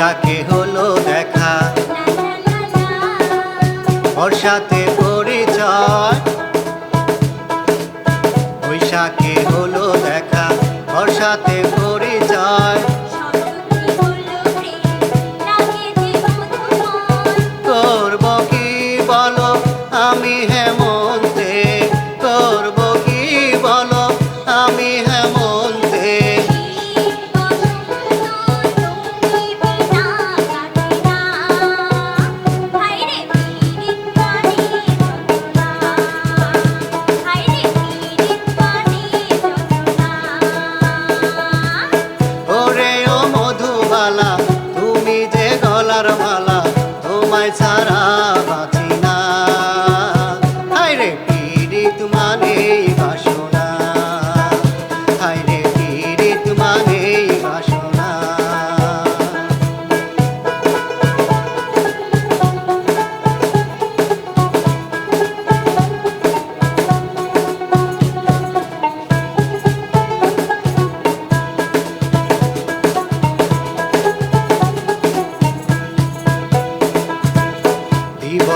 যাকে হলো দেখা। ওর সাথে পরিচয়। ঢোলার মালা তোমায় ছাড়া বাঁচা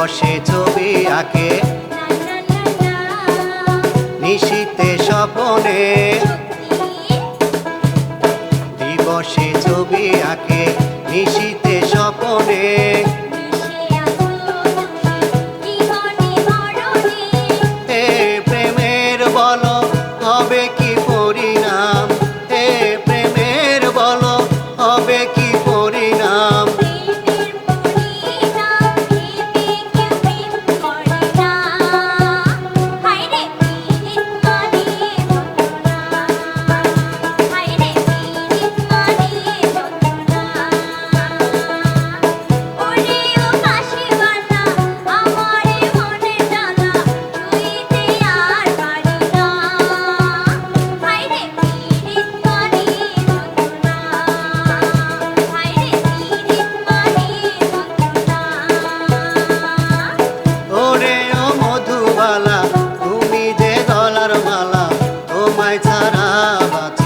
বসে ছবি আঁকে। নিশীতে স্বপনে দিবসে ছবি আঁকে। নিশীতে স্বপনে তোমায় ছাড়া বাঁচা